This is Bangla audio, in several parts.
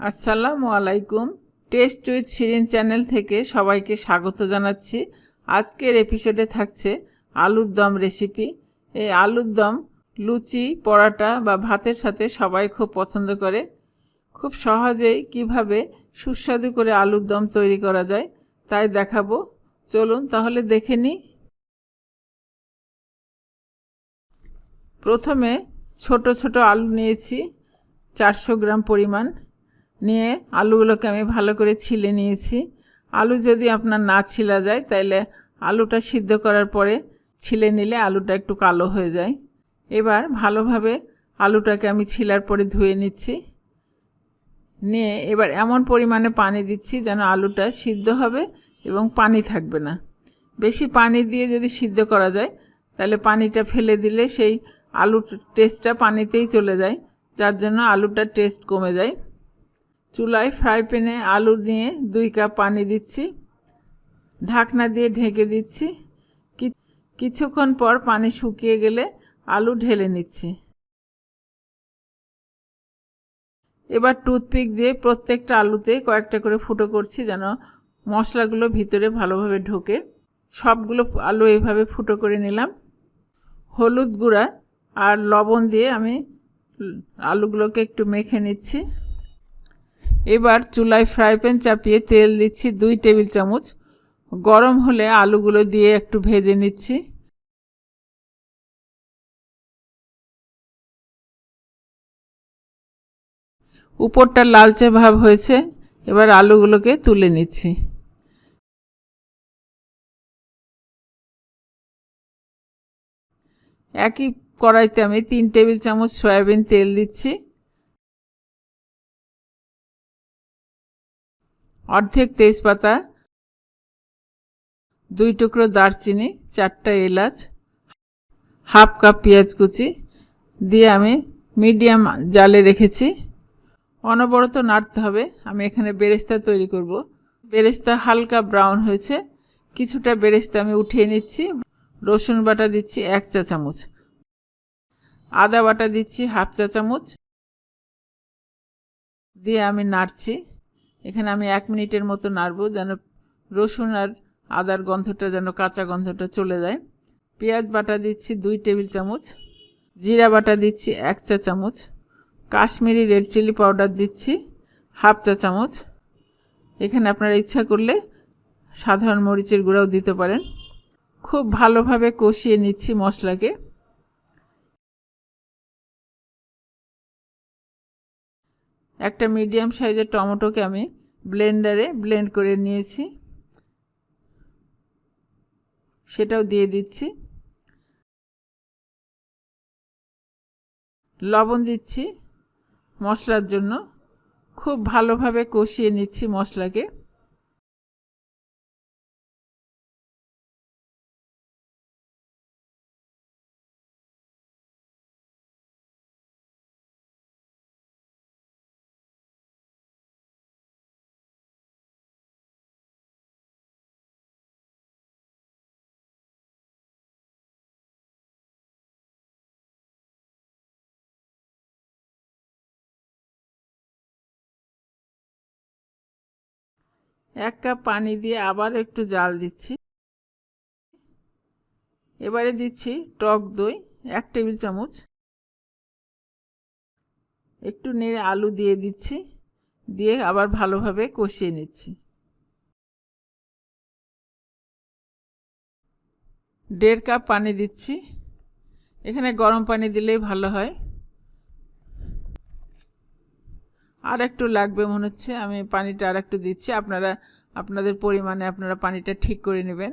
আসসালামু আলাইকুম। টেস্ট উইথ শিরিন চ্যানেল থেকে সবাইকে স্বাগত জানাচ্ছি। আজকের এপিসোডে থাকছে আলুর দম রেসিপি এই আলুর দম, লুচি, পরাটা বা ভাতের সাথে সবাই খুব পছন্দ করে। খুব সহজেই কীভাবে সুস্বাদু করে আলুর দম তৈরি করা যায় তাই দেখাবো। চলুন তাহলে দেখে নিই। প্রথমে ছোট ছোট আলু নিয়েছি, চারশো গ্রাম পরিমাণ। নিয়ে আলুগুলোকে আমি ভালো করে ছিলে নিয়েছি। আলু যদি আপনার না ছিলা যায় তাহলে আলুটা সিদ্ধ করার পরে ছিলে নিলে আলুটা একটু কালো হয়ে যায়। এবার ভালোভাবে আলুটাকে আমি ছিলার পরে ধুয়ে নিচ্ছি। নিয়ে এবার এমন পরিমাণে পানি দিচ্ছি যেন আলুটা সিদ্ধ হবে এবং পানি থাকবে না। বেশি পানি দিয়ে যদি সিদ্ধ করা যায় তাহলে পানিটা ফেলে দিলে সেই আলুর টেস্টটা পানিতেই চলে যায়, যার জন্য আলুটার টেস্ট কমে যায়। চুলায় ফ্রাই প্যানে আলু নিয়ে দুই কাপ পানি দিচ্ছি। ঢাকনা দিয়ে ঢেকে দিচ্ছি। কিছুক্ষণ পর পানি শুকিয়ে গেলে আলু ঢেলে নিচ্ছি। এবার টুথপিক দিয়ে প্রত্যেকটা আলুতে কয়েকটা করে ফুটো করছি যেন মশলাগুলো ভিতরে ভালোভাবে ঢোকে। সবগুলো আলু এইভাবে ফুটো করে নিলাম। হলুদ গুঁড়া আর লবণ দিয়ে আমি আলুগুলোকে একটু মেখে নিচ্ছি। এবার চুলায় ফ্রাই প্যান চাপিয়ে তেল দিচ্ছি দুই টেবিল চামচ। গরম হলে আলুগুলো দিয়ে একটু ভেজে নিচ্ছি। উপরটা লালচে ভাব হয়েছে, এবার আলুগুলোকে তুলে নিচ্ছি। একই কড়াইতে আমি তিন টেবিল চামচ সয়াবিন তেল দিচ্ছি। অর্ধেক তেজপাতা, দুই টুকরো দারচিনি, চারটা এলাচ, হাফ কাপ পেঁয়াজ কুচি দিয়ে আমি মিডিয়াম জালে রেখেছি। অনবরত নাড়তে হবে। আমি এখানে বেরেস্তা তৈরি করব। বেরেস্তা হালকা ব্রাউন হয়েছে। কিছুটা বেরেস্তা আমি উঠিয়ে নিচ্ছি। রসুন বাটা দিচ্ছি এক চা চামচ। আদা বাটা দিচ্ছি হাফ চা চামচ। দিয়ে আমি নাড়ছি। এখানে আমি এক মিনিটের মতো নাড়বো যেন রসুন আর আদার গন্ধটা যেন, কাঁচা গন্ধটা চলে যায়। পেঁয়াজ বাটা দিচ্ছি দুই টেবিল চামচ, জিরা বাটা দিচ্ছি এক চা চামচ, কাশ্মীরি রেড চিলি পাউডার দিচ্ছি হাফ চা চামচ। এখানে আপনারা ইচ্ছা করলে সাধারণ মরিচের গুঁড়াও দিতে পারেন। খুব ভালোভাবে কষিয়ে নিচ্ছি মশলাকে। একটা মিডিয়াম সাইজের টমেটোকে আমি ব্লেন্ডারে ব্লেন্ড করে নিয়েছি। সেটাও দিয়ে দিচ্ছি। লবণ দিচ্ছি মশলার জন্য। খুব ভালোভাবে কষিয়ে নিচ্ছি মশলাকে। এক কাপ পানি দিয়ে আবার একটু জাল দিচ্ছি। এবারে দিচ্ছি টক দই, এক টেবিল চামচ। একটু নেড়ে আলু দিয়ে দিচ্ছি, দিয়ে আবার ভালোভাবে কষিয়ে নিচ্ছি। দেড় কাপ পানি দিচ্ছি। এখানে গরম পানি দিলেই ভালো হয়। আর একটু লাগবে মনে হচ্ছে। আমি পানিটা আর একটু দিচ্ছি। আপনারা, আপনাদের পরিমাণে আপনারা পানিটা ঠিক করে নেবেন।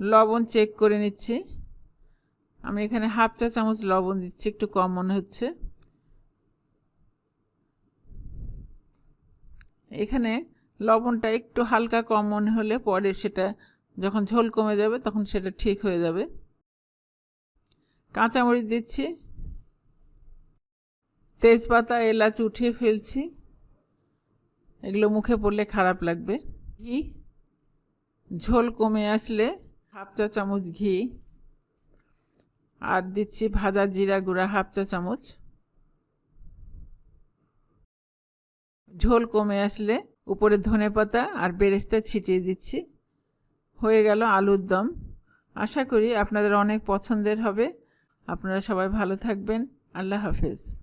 লবণ চেক করে নিচ্ছি। আমি এখানে হাফ চা চামচ লবণ দিচ্ছি, একটু কম মনে হচ্ছে। এখানে লবণটা একটু হালকা কম মনে হলে পরে সেটা যখন ঝোল কমে যাবে তখন সেটা ঠিক হয়ে যাবে। কাঁচামরিচ দিচ্ছি। তেজপাতা, এলাচ উঠিয়ে ফেলছি। এগুলো মুখে পড়লে খারাপ লাগবে। ঘি। ঝোল কমে আসলে হাফ চা চামচ ঘি। আর দিচ্ছি ভাজা জিরা গুঁড়া হাফ চা চামচ। ঝোল কমে আসলে উপরে ধনে পাতা আর বেরেস্তা ছিটিয়ে দিচ্ছি। হয়ে গেল আলুর দম। আশা করি আপনাদের অনেক পছন্দের হবে। আপনারা সবাই ভালো থাকবেন। আল্লাহ হাফেজ।